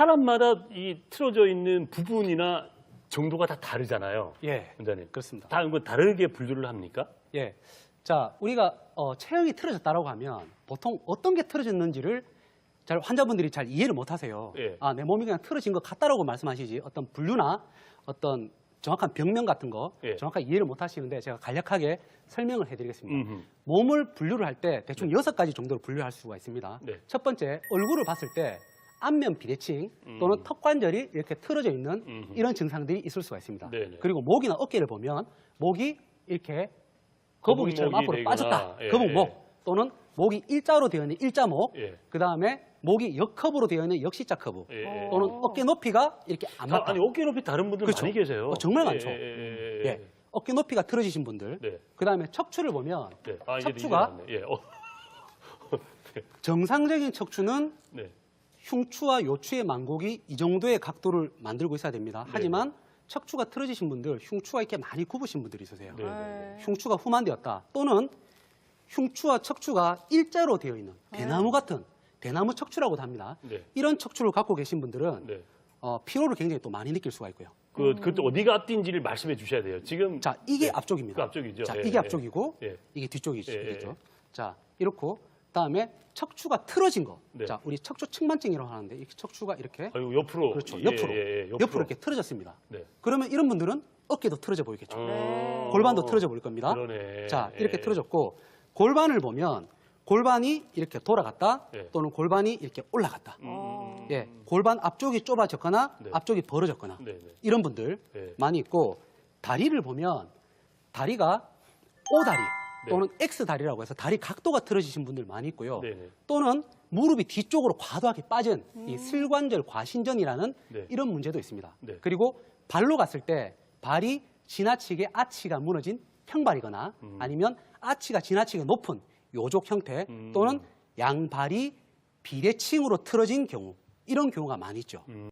사람마다 이 틀어져 있는 부분이나 정도가 다 다르잖아요. 예, 원장님. 그렇습니다. 다 이거 다르게 분류를 합니까? 예. 자, 우리가 어, 체형이 틀어졌다라고 하면 보통 어떤 게 틀어졌는지를 잘 환자분들이 잘 이해를 못 하세요. 예. 아, 내 몸이 그냥 틀어진 것 같다라고 말씀하시지 어떤 분류나 어떤 정확한 병명 같은 거 예. 정확하게 이해를 못 하시는데 제가 간략하게 설명을 해드리겠습니다. 음흠. 몸을 분류를 할 때 대충 여섯 가지 정도로 분류할 수가 있습니다. 네. 첫 번째, 얼굴을 봤을 때 안면 비대칭 또는 음. 턱 관절이 이렇게 틀어져 있는 음흠. 이런 증상들이 있을 수가 있습니다. 네네. 그리고 목이나 어깨를 보면 목이 이렇게 거북이처럼 앞으로 되거나, 빠졌다. 예, 거북목 또는 목이 일자로 되어 있는 일자목. 예. 그 다음에 목이 역커브로 되어 있는 역시자 커브. 예, 예. 또는 어깨 높이가 이렇게 안 다- 맞다. 아니 어깨 높이 다른 분들 그렇죠. 많이 계세요. 어, 정말 많죠. 예, 예, 예, 예. 어깨 높이가 틀어지신 분들. 네. 그 다음에 척추를 보면 네. 아, 척추가. 예. 어. 정상적인 척추는 네. 흉추와 요추의 만곡이 이 정도의 각도를 만들고 있어야 됩니다. 네. 하지만 척추가 틀어지신 분들, 흉추가 이렇게 많이 굽으신 분들이 있으세요. 네. 네. 흉추가 후만되었다. 또는 흉추와 척추가 일자로 되어 있는 대나무 같은 대나무 척추라고도 합니다. 네. 이런 척추를 갖고 계신 분들은 네. 어, 피로를 굉장히 또 많이 느낄 수가 있고요. 그 그때 어디가 앞뒤인지를 말씀해 주셔야 돼요. 지금 자, 이게 네. 앞쪽입니다. 그 앞쪽이죠. 자, 예, 이게 예. 앞쪽이고 예. 이게 뒤쪽이죠. 예, 예, 예. 자, 이렇고 그다음에 척추가 틀어진 거. 네. 자, 우리 척추 측만증이라고 하는데 이 척추가 이렇게 아이고 옆으로 그렇죠. 예, 옆으로. 예, 예, 옆으로. 이렇게 틀어졌습니다. 네. 그러면 이런 분들은 어깨도 틀어져 보이겠죠. 어. 골반도 틀어져 보일 겁니다. 그러네. 자, 이렇게 예. 틀어졌고 골반을 보면 골반이 이렇게 돌아갔다 예. 또는 골반이 이렇게 올라갔다. 음. 예, 골반 앞쪽이 좁아졌거나 네. 앞쪽이 벌어졌거나 네, 네. 이런 분들 네. 많이 있고 다리를 보면 다리가 O다리 네. 또는 X다리라고 해서 다리 각도가 틀어지신 분들 많이 있고요. 네, 네. 또는 무릎이 뒤쪽으로 과도하게 빠진 이 슬관절 과신전이라는 네. 이런 문제도 있습니다. 네. 그리고 발로 갔을 때 발이 지나치게 아치가 무너진 평발이거나 음. 아니면 아치가 지나치게 높은 요족 형태 음. 또는 양발이 비대칭으로 틀어진 경우 이런 경우가 많이 있죠. 음.